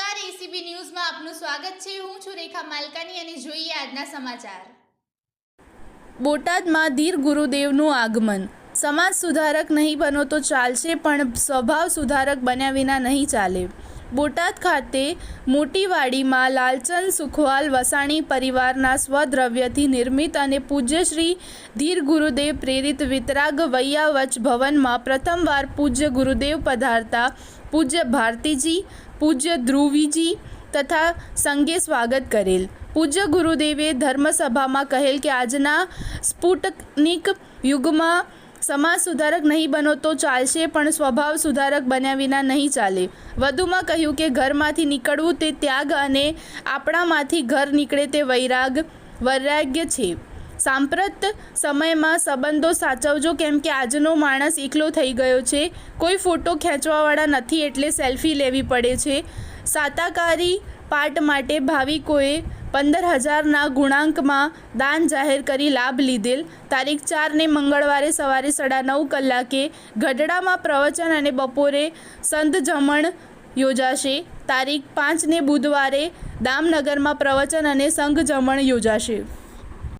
નમસ્કાર એસીબી ન્યૂઝમાં આપનું સ્વાગત છે. હું છું રેખા માલકાની અને જોઈએ આજના સમાચાર. બોટાદમાં ધીર ગુરુદેવનું આગમન. સમાજ સુધારક નહીં બનો તો ચાલશે, પણ સ્વભાવ સુધારક બન્યા વિના નહીં ચાલે. બોટાદ ખાતે મોટીવાડીમાં લાલચંદ સુખવાલ વસાણી પરિવારના સ્વદ્રવ્યથી નિર્મિત અને પૂજ્ય શ્રી ધીર ગુરુદેવ પ્રેરિત વિતરાગ વૈયાવચ ભવનમાં પ્રથમવાર પૂજ્ય ગુરુદેવ પધારતા પૂજ્ય ભારતીજી, પૂજ્ય ધ્રુવીજી તથા સંઘે સ્વાગત કરેલ. પૂજ્ય ગુરુદેવે ધર્મસભામાં કહેલ કે આજના સ્પુટનિક યુગમાં સમાજ સુધારક નહીં બનો તો ચાલશે, પણ સ્વભાવ સુધારક બન્યા વિના નહીં ચાલે. વધુમાં કહ્યું કે ઘરમાંથી નીકળવું તે ત્યાગ અને આપણામાંથી ઘર નીકળે તે વૈરાગ, વૈરાગ્ય છે. સાંપ્રત સમયમાં સંબંધો સાચવજો કેમ કે આજનો માણસ એકલો થઈ ગયો છે. કોઈ ફોટો ખેંચવાવાળા નથી એટલે સેલ્ફી લેવી પડે છે. સાતાકારી પાઠ માટે ભાવિકોએ પંદર હજારના ગુણાંકમાં દાન જાહેર કરી લાભ લીધેલ. તારીખ ચારને મંગળવારે સવારે સાડા નવ કલાકે ગઢડામાં પ્રવચન અને બપોરે સંત જમણ યોજાશે. તારીખ પાંચને બુધવારે દામનગરમાં પ્રવચન અને સંઘ જમણ યોજાશે.